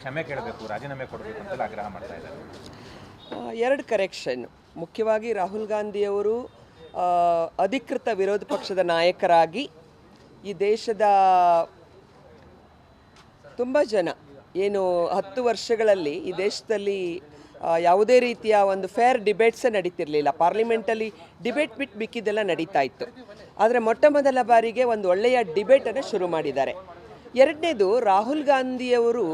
ಕ್ಷಮೆ ಕೇಳಬೇಕು, ರಾಜೀನಾಮೆ ಕೊಡಬೇಕು ಅಂತೆಲ್ಲ ಆಗ್ರಹ ಮಾಡ್ತಾ ಇದ್ದಾರೆ. ಎರಡು ಕರೆಕ್ಷನ್. ಮುಖ್ಯವಾಗಿ ರಾಹುಲ್ ಗಾಂಧಿಯವರು ಅಧಿಕೃತ ವಿರೋಧ ಪಕ್ಷದ ನಾಯಕರಾಗಿ ಈ ದೇಶದ ತುಂಬ ಜನ, ಏನು ಹತ್ತು ವರ್ಷಗಳಲ್ಲಿ ಈ ದೇಶದಲ್ಲಿ ಯಾವುದೇ ರೀತಿಯ ಒಂದು ಫೇರ್ ಡಿಬೇಟ್ಸೇ ನಡೀತಿರಲಿಲ್ಲ. ಪಾರ್ಲಿಮೆಂಟಲ್ಲಿ ಡಿಬೇಟ್ ಬಿಟ್ಟು ಬಿಕ್ಕಿದ್ದೆಲ್ಲ ನಡೀತಾ ಇತ್ತು. ಆದರೆ ಮೊಟ್ಟ ಮೊದಲ ಬಾರಿಗೆ ಒಂದು ಒಳ್ಳೆಯ ಡಿಬೇಟನ್ನು ಶುರು ಮಾಡಿದ್ದಾರೆ. ಎರಡನೇದು ರಾಹುಲ್ ಗಾಂಧಿಯವರು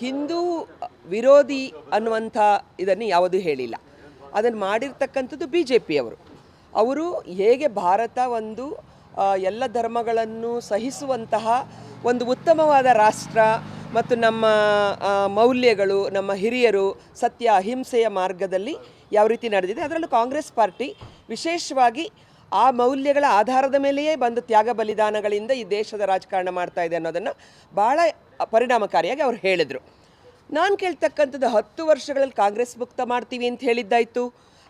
ಹಿಂದೂ ವಿರೋಧಿ ಅನ್ನುವಂಥ ಇದನ್ನು ಯಾವುದೂ ಹೇಳಿಲ್ಲ. ಅದನ್ನು ಮಾಡಿರ್ತಕ್ಕಂಥದ್ದು ಬಿ ಜೆ ಪಿಯವರು ಅವರು ಹೇಗೆ ಭಾರತ ಒಂದು ಎಲ್ಲ ಧರ್ಮಗಳನ್ನು ಸಹಿಸುವಂತಹ ಒಂದು ಉತ್ತಮವಾದ ರಾಷ್ಟ್ರ ಮತ್ತು ನಮ್ಮ ಮೌಲ್ಯಗಳು, ನಮ್ಮ ಹಿರಿಯರು ಸತ್ಯ, ಅಹಿಂಸೆಯ ಮಾರ್ಗದಲ್ಲಿ ಯಾವ ರೀತಿ ನಡೆದಿದೆ, ಅದರಲ್ಲೂ ಕಾಂಗ್ರೆಸ್ ಪಾರ್ಟಿ ವಿಶೇಷವಾಗಿ ಆ ಮೌಲ್ಯಗಳ ಆಧಾರದ ಮೇಲೆಯೇ ಬಂದು ತ್ಯಾಗ ಬಲಿದಾನಗಳಿಂದ ಈ ದೇಶದ ರಾಜಕಾರಣ ಮಾಡ್ತಾ ಇದೆ ಅನ್ನೋದನ್ನು ಭಾಳ ಪರಿಣಾಮಕಾರಿಯಾಗಿ ಅವ್ರು ಹೇಳಿದರು. ನಾನು ಕೇಳ್ತಕ್ಕಂಥದ್ದು ಹತ್ತು ವರ್ಷಗಳಲ್ಲಿ ಕಾಂಗ್ರೆಸ್ ಮುಕ್ತ ಮಾಡ್ತೀವಿ ಅಂತ ಹೇಳಿದ್ದಾಯಿತು.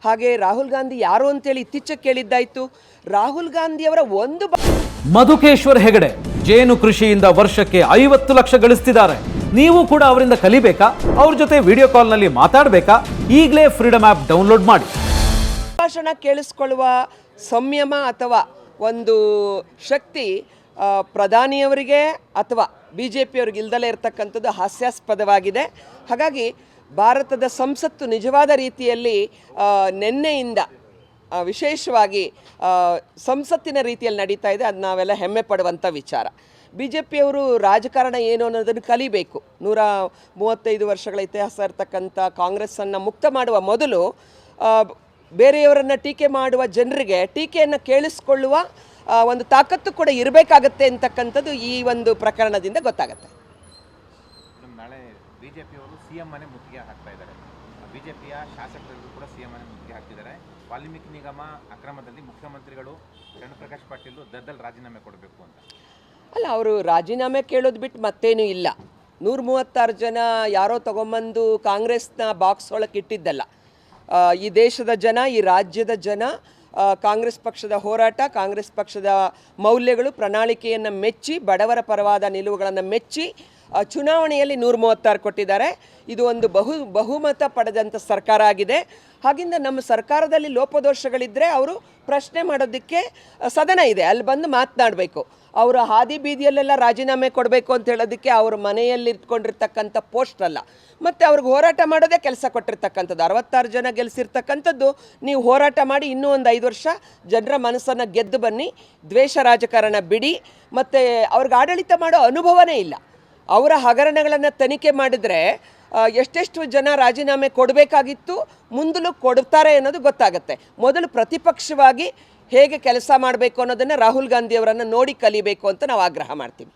ಹಾಗೆ ರಾಹುಲ್ ಗಾಂಧಿ ಯಾರು ಅಂತೇಳಿ ಇತ್ತೀಚೆಗೆ ಕೇಳಿದ್ದಾಯಿತು. ರಾಹುಲ್ ಗಾಂಧಿಯವರ ಒಂದು ಮಧುಕೇಶ್ವರ್ ಹೆಗಡೆ ಜೇನು ಕೃಷಿಯಿಂದ ವರ್ಷಕ್ಕೆ ಐವತ್ತು ಲಕ್ಷ ಗಳಿಸ್ತಿದ್ದಾರೆ. ನೀವು ಕೂಡ ಅವರಿಂದ ಕಲಿಬೇಕಾ? ಅವ್ರ ಜೊತೆ ವಿಡಿಯೋ ಕಾಲ್ನಲ್ಲಿ ಮಾತಾಡಬೇಕಾ? ಈಗಲೇ ಫ್ರೀಡಮ್ ಆ್ಯಪ್ ಡೌನ್ಲೋಡ್ ಮಾಡಿ. ಭಾಷಣ ಕೇಳಿಸ್ಕೊಳ್ಳುವ ಸಂಯಮ ಅಥವಾ ಒಂದು ಶಕ್ತಿ ಪ್ರಧಾನಿಯವರಿಗೆ ಅಥವಾ ಬಿ ಜೆ ಪಿಯವ್ರಿಗೆ ಇಲ್ದಲೇ ಇರತಕ್ಕಂಥದ್ದು ಹಾಸ್ಯಾಸ್ಪದವಾಗಿದೆ. ಹಾಗಾಗಿ ಭಾರತದ ಸಂಸತ್ತು ನಿಜವಾದ ರೀತಿಯಲ್ಲಿ ನಿನ್ನೆಯಿಂದ ವಿಶೇಷವಾಗಿ ಸಂಸತ್ತಿನ ರೀತಿಯಲ್ಲಿ ನಡೀತಾ ಇದೆ. ಅದು ನಾವೆಲ್ಲ ಹೆಮ್ಮೆ ಪಡುವಂಥ ವಿಚಾರ. ಬಿ ಜೆ ಪಿಯವರು ರಾಜಕಾರಣ ಏನು ಅನ್ನೋದನ್ನು ಕಲಿಬೇಕು. ನೂರ ಮೂವತ್ತೈದು ವರ್ಷಗಳ ಇತಿಹಾಸ ಇರತಕ್ಕಂಥ ಕಾಂಗ್ರೆಸ್ಸನ್ನು ಮುಕ್ತ ಮಾಡುವ ಮೊದಲು ಬೇರೆಯವರನ್ನು ಟೀಕೆ ಮಾಡುವ ಜನರಿಗೆ ಟೀಕೆಯನ್ನು ಕೇಳಿಸ್ಕೊಳ್ಳುವ ಒಂದು ತಾಕತ್ತು ಕೂಡ ಇರಬೇಕಾಗತ್ತೆ ಅಂತಕ್ಕಂಥದ್ದು ಈ ಒಂದು ಪ್ರಕರಣದಿಂದ ಗೊತ್ತಾಗುತ್ತೆ. ನಾಳೆ ಬಿಜೆಪಿಯವರು ಸಿ ಎಂ ಮನೆ ಮುತ್ತಿಗೆ ಹಾಕ್ತಾ ಇದ್ದಾರೆ. ಬಿಜೆಪಿಯ ಶಾಸಕರಿಗೂ ಕೂಡ ಸಿಎಂ ಮನೆ ಮುತ್ತಿಗೆ ಹಾಕ್ತಿದ್ದಾರೆ. ವಾಲ್ಮೀಕಿ ನಿಗಮ ಅಕ್ರಮದಲ್ಲಿ ಮುಖ್ಯಮಂತ್ರಿಗಳು ಚಂದ್ರಪ್ರಕಾಶ್ ಪಾಟೀಲ್ ದದ್ದಲ್ ರಾಜೀನಾಮೆ ಕೊಡಬೇಕು ಅಂತ. ಅಲ್ಲ ಅವರು ರಾಜೀನಾಮೆ ಕೇಳೋದು ಬಿಟ್ಟು ಮತ್ತೇನೂ ಇಲ್ಲ. ನೂರ ಮೂವತ್ತಾರು ಜನ ಯಾರೋ ತಗೊಂಬಂದು ಕಾಂಗ್ರೆಸ್ನ ಬಾಕ್ಸ್ ಒಳಗೆ ಇಟ್ಟಿದ್ದಲ್ಲ. ಈ ದೇಶದ ಜನ ಈ ರಾಜ್ಯದ ಜನ ಕಾಂಗ್ರೆಸ್ ಪಕ್ಷದ ಹೋರಾಟ ಕಾಂಗ್ರೆಸ್ ಪಕ್ಷದ ಮೌಲ್ಯಗಳು ಪ್ರಣಾಳಿಕೆಯನ್ನು ಮೆಚ್ಚಿ ಬಡವರ ಪರವಾದ ನಿಲುವುಗಳನ್ನು ಮೆಚ್ಚಿ ಚುನಾವಣೆಯಲ್ಲಿ ನೂರ ಮೂವತ್ತಾರು ಕೊಟ್ಟಿದ್ದಾರೆ. ಇದು ಒಂದು ಬಹು, ಬಹುಮತ ಪಡೆದಂಥ ಸರ್ಕಾರ ಆಗಿದೆ. ಹಾಗಿಂದ ನಮ್ಮ ಸರ್ಕಾರದಲ್ಲಿ ಲೋಪದೋಷಗಳಿದ್ದರೆ ಅವರು ಪ್ರಶ್ನೆ ಮಾಡೋದಕ್ಕೆ ಸದನ ಇದೆ. ಅಲ್ಲಿ ಬಂದು ಮಾತನಾಡಬೇಕು. ಅವರು ಹಾದಿ ಬೀದಿಯಲ್ಲೆಲ್ಲ ರಾಜೀನಾಮೆ ಕೊಡಬೇಕು ಅಂತ ಹೇಳೋದಕ್ಕೆ ಅವರು ಮನೆಯಲ್ಲಿ ಇಟ್ಕೊಂಡಿರ್ತಕ್ಕಂಥ ಪೋಸ್ಟ್ ಅಲ್ಲ. ಮತ್ತು ಅವ್ರಿಗೆ ಹೋರಾಟ ಮಾಡೋದೇ ಕೆಲಸ ಕೊಟ್ಟಿರ್ತಕ್ಕಂಥದ್ದು. ಅರವತ್ತಾರು ಜನ ಗೆಲ್ಲಿಸಿರ್ತಕ್ಕಂಥದ್ದು ನೀವು ಹೋರಾಟ ಮಾಡಿ ಇನ್ನೂ ಒಂದು ಐದು ವರ್ಷ ಜನರ ಮನಸ್ಸನ್ನು ಗೆದ್ದು ಬನ್ನಿ. ದ್ವೇಷ ರಾಜಕಾರಣ ಬಿಡಿ. ಮತ್ತು ಅವ್ರಿಗೆ ಆಡಳಿತ ಮಾಡೋ ಅನುಭವನೇ ಇಲ್ಲ. ಅವರ ಹಗರಣಗಳನ್ನು ತನಿಖೆ ಮಾಡಿದರೆ ಎಷ್ಟೆಷ್ಟು ಜನ ರಾಜೀನಾಮೆ ಕೊಡಬೇಕಾಗಿತ್ತು, ಮುಂದಲೂ ಕೊಡ್ತಾರೆ ಅನ್ನೋದು ಗೊತ್ತಾಗುತ್ತೆ. ಮೊದಲು ಪ್ರತಿಪಕ್ಷವಾಗಿ ಹೇಗೆ ಕೆಲಸ ಮಾಡಬೇಕು ಅನ್ನೋದನ್ನು ರಾಹುಲ್ ಗಾಂಧಿಯವರನ್ನು ನೋಡಿ ಕಲಿಬೇಕು ಅಂತ ನಾವು ಆಗ್ರಹ ಮಾಡ್ತೀವಿ.